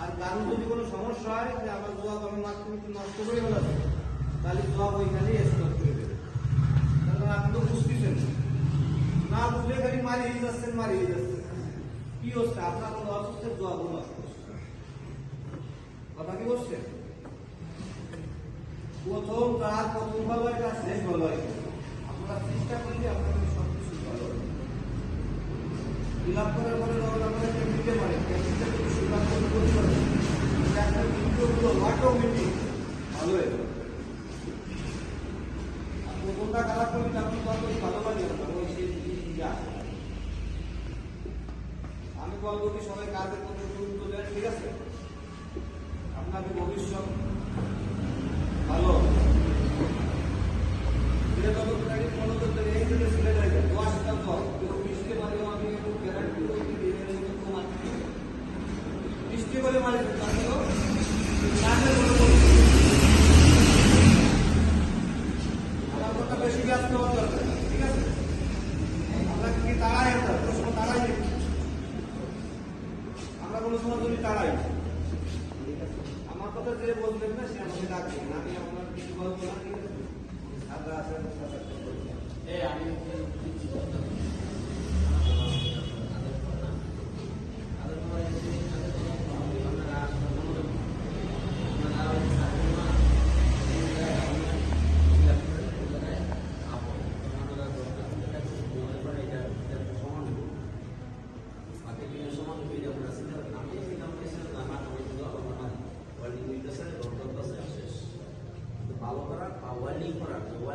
আর কারণ যদি কোনো সমস্যা হয়, যে আমার জবাব আমি মাধ্যমিক নষ্ট করে ফেলাবে তাহলে জবাব ওইখানেই স্টপ করে দেবে। কারণ আপনি তো বুঝতেছেন। না বুঝলে খালি মারিয়ে যাচ্ছেন মারিয়ে যাচ্ছেন। কি হচ্ছে? আপনার কোনো অসুস্থ জবাব নষ্ট কথা কি বলছে? প্রথম তার প্রথম ভালো একটা শেষ ভালো হয়। আপনারা চেষ্টা করলে আপনাকে ফিল করার পরে আপনারা পারে। যদি সুগার করতে পারেন একটা ভিডিওগুলো অটোমেটিক ভালো হয়ে যাবে প্রথমটা খারাপ করলে আপনি তত ভালো লাগে না ওই সেই আমি বলব কি সবাই কাজের মধ্যে গুরুত্ব দেন ঠিক আছে আপনাদের ভবিষ্যৎ ভালো এটা তখন তাকে ফলো করতে এই থেকে সিলেক্ট হয়ে যায় দশটা দল কেউ বৃষ্টি মারেও আমি একটু গ্যারান্টি করতে দিয়ে তোমার বৃষ্টি করে মারে তাহলেও কাজের কোনো পরিস্থিতি আমার কথা বেশি ব্যস্ত হওয়ার দরকার নেই, ঠিক আছে আমরা কি তাড়াই একটা কোনো সময় তাড়াই নেই আমরা কোনো সময় যদি তাড়াই আমার কথা যে বলবেন না, সে আমাকে ডাকবেন আমি আপনার কিছু বলব না, ঠিক আছে? আপনারা আসেন আমি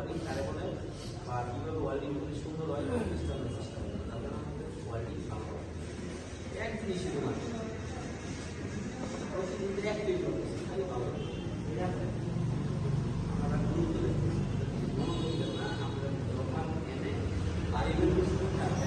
করা ওয়েল্ডিং কারে বলে সুন্দর হয় এবং চেষ্টা করবে তাদের ওয়েল্ডিং ভালো হয় ভালো এটা আমরা গুরুত্ব দেবো মনোযোগ দেবো না আমরা যখন এনে বাড়ির পরিস্থিতি থাকবে